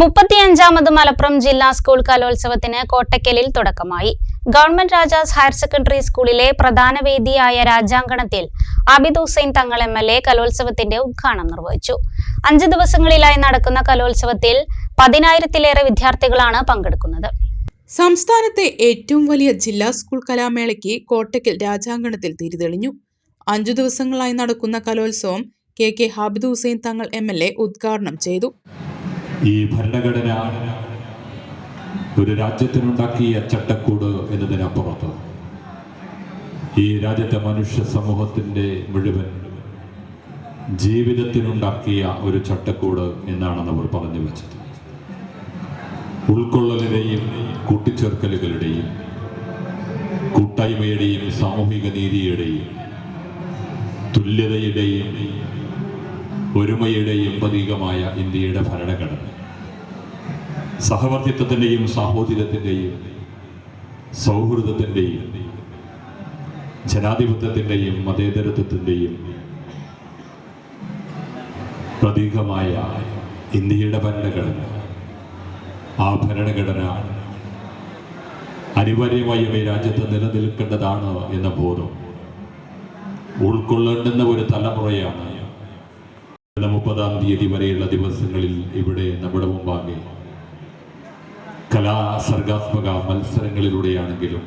മുപ്പത്തിയഞ്ചാമത് മലപ്പുറം ജില്ലാ സ്കൂൾ കലോത്സവത്തിന് കോട്ടക്കലിൽ തുടക്കമായി. ഗവൺമെന്റ് രാജാസ് ഹയർ സെക്കൻഡറി സ്കൂളിലെ പ്രധാന വേദിയായ രാജാങ്കണത്തിൽ Abid Hussain Thangal M L A കലോത്സവത്തിന്റെ ഉദ്ഘാടനം നിർവഹിച്ചു. അഞ്ച് ദിവസങ്ങളിലായി നടക്കുന്ന കലോത്സവത്തിൽ പതിനായിരത്തിലേറെ വിദ്യാർത്ഥികളാണ് പങ്കെടുക്കുന്നത്. സംസ്ഥാനത്തെ ഏറ്റവും വലിയ ജില്ലാ സ്കൂൾ കലാമേളയ്ക്ക് കോട്ടക്കൽ രാജാങ്കണത്തിൽ തിരിതെളിഞ്ഞു. അഞ്ചു ദിവസങ്ങളായി നടക്കുന്ന കലോത്സവം K K Habid Hussain Thangal M L A ഉദ്ഘാടനം ചെയ്തു. ഈ ഭരണഘടന ഒരു രാജ്യത്തിനുണ്ടാക്കിയ ചട്ടക്കൂട് എന്നതിനപ്പുറത്ത് ഈ രാജ്യത്തെ മനുഷ്യ സമൂഹത്തിന്റെ മുഴുവൻ ജീവിതത്തിനുണ്ടാക്കിയ ഒരു ചട്ടക്കൂട് എന്നാണ് നമ്മൾ പറഞ്ഞു വെച്ചത്. ഉൾക്കൊള്ളലിന്റെയും കൂട്ടിച്ചേർക്കലുകളുടെയും കൂട്ടായ്മയുടെയും സാമൂഹിക നീതിയുടെയും തുല്യതയുടെയും ഒരുമയുടെയും പ്രതീകമായ ഇന്ത്യയുടെ ഭരണഘടന. സഹവർത്തിത്വത്തിന്റെയും സാഹോദര്യത്തിന്റെയും സൗഹൃദത്തിന്റെയും ജനാധിപത്യത്തിന്റെയും മതേതരത്വത്തിന്റെയും പ്രതീകമായ ഇന്ത്യയുടെ ഭരണഘടന ആ ഭരണഘടന അനിവാര്യമായും ഈ രാജ്യത്ത് നിലനിൽക്കേണ്ടതാണ് എന്ന ബോധം ഉൾക്കൊള്ളേണ്ടുന്ന ഒരു തലമുറയാണ് മുപ്പതാം തീയതി വരെയുള്ള ദിവസങ്ങളിൽ ഇവിടെ നമ്മുടെ കലാ സർഗാത്മക മത്സരങ്ങളിലൂടെയാണെങ്കിലും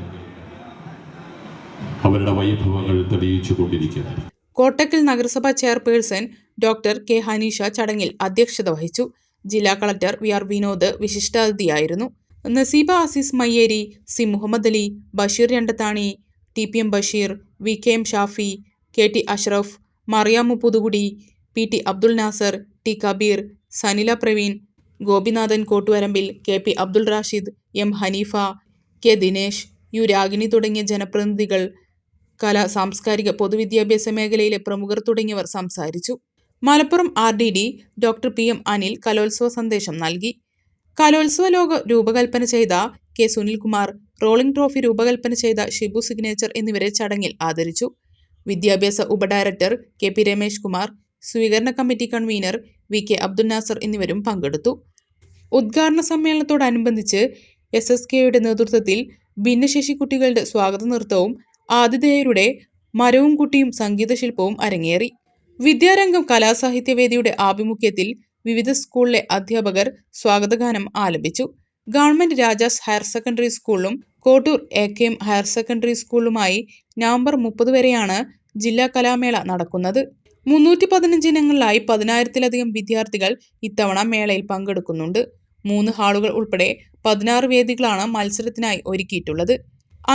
അവരുടെ വൈഭവങ്ങൾ തെളിയിച്ചു കൊണ്ടിരിക്കുന്നത് കോട്ടക്കൽ നഗരസഭാ ചെയർപേഴ്സൺ ഡോക്ടർ കെ. ഹനീഷ ചടങ്ങിൽ അധ്യക്ഷത വഹിച്ചു. ജില്ലാ collector V. R. Vinod വിശിഷ്ടാതിഥിയായിരുന്നു. Naseeba Azeez Mayyeri C. Muhammad Ali Basheer Randathani T. P. M. Basheer V. K. M. Shafi K. T. Ashraf Mariyamu Puthukudi P. T. Abdul Nasar T. Kabeer Sanila Praveen Gopinathan Kottuvarambil K P Abdul Rashid M Haneefa K Dinesh U Ragini തുടങ്ങിയ ജനപ്രതിനിധികൾ കലാ സാംസ്കാരിക പൊതുവിദ്യാഭ്യാസ മേഖലയിലെ പ്രമുഖർ തുടങ്ങിയവർ സംസാരിച്ചു. Malappuram R D D doctor P M Anil കലോത്സവ സന്ദേശം നൽകി. കലോത്സവ ലോക രൂപകൽപ്പന ചെയ്ത കെ സുനിൽകുമാർ റോളിംഗ് ട്രോഫി രൂപകൽപ്പന ചെയ്ത ഷിബു സിഗ്നേച്ചർ എന്നിവരെ ചടങ്ങിൽ ആദരിച്ചു. വിദ്യാഭ്യാസ ഉപഡയറക്ടർ കെ പി രമേശ് കുമാർ സ്വീകരണ committee convener V K Abdul Nasar എന്നിവരും പങ്കെടുത്തു. ഉദ്ഘാടന സമ്മേളനത്തോടനുബന്ധിച്ച് എസ് എസ് കെയുടെ നേതൃത്വത്തിൽ ഭിന്നശേഷി കുട്ടികളുടെ സ്വാഗത നൃത്തവും ആതിഥേയരുടെ മരവും കുട്ടിയും സംഗീതശില്പവും അരങ്ങേറി. വിദ്യാരംഗം കലാസാഹിത്യവേദിയുടെ ആഭിമുഖ്യത്തിൽ വിവിധ സ്കൂളിലെ അധ്യാപകർ സ്വാഗതഗാനം ആലപിച്ചു. ഗവൺമെന്റ് രാജാസ് ഹയർ സെക്കൻഡറി സ്കൂളിലും Kottoor A K M higher secondary സ്കൂളിലുമായി November മുപ്പത് വരെയാണ് ജില്ലാ കലാമേള നടക്കുന്നത്. മുന്നൂറ്റി പതിനഞ്ച് ഇനങ്ങളിലായി പതിനായിരത്തിലധികം വിദ്യാർത്ഥികൾ ഇത്തവണ മേളയിൽ പങ്കെടുക്കുന്നുണ്ട്. മൂന്ന് ഹാളുകൾ ഉൾപ്പെടെ പതിനാറ് വേദികളാണ് മത്സരത്തിനായി ഒരുക്കിയിട്ടുള്ളത്.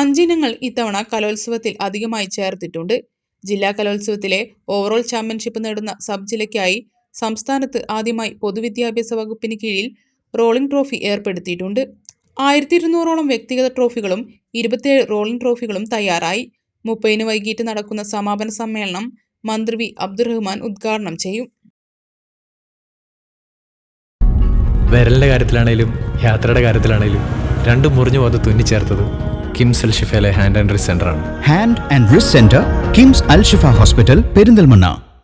അഞ്ചിനങ്ങൾ ഇത്തവണ കലോത്സവത്തിൽ അധികമായി ചേർത്തിട്ടുണ്ട്. ജില്ലാ കലോത്സവത്തിലെ ഓവറോൾ ചാമ്പ്യൻഷിപ്പ് നേടുന്ന സബ് ജില്ലയ്ക്കായി സംസ്ഥാനത്ത് ആദ്യമായി പൊതുവിദ്യാഭ്യാസ വകുപ്പിന് കീഴിൽ റോളിംഗ് ട്രോഫി ഏർപ്പെടുത്തിയിട്ടുണ്ട്. ആയിരത്തി ഇരുന്നൂറോളം വ്യക്തിഗത ട്രോഫികളും ഇരുപത്തിയേഴ് റോളിംഗ് ട്രോഫികളും തയ്യാറായി. മുപ്പതിന് വൈകിട്ട് നടക്കുന്ന സമാപന സമ്മേളനം മന്ത്രി വി. അബ്ദുറഹ്മാൻ ഉദ്ഘാടനം ചെയ്യും. വിരലിന്റെ കാര്യത്തിലാണേലും യാത്രയുടെ കാര്യത്തിലാണേലും രണ്ടും മുറിഞ്ഞു പോകാതെ തുന്നിച്ചേർത്തത് കിംസ് അൽ ഷിഫയിലെ hand and wrist സെന്ററാണ് hand and wrist centre KIMS Al Shifa hospital Perinthalmanna.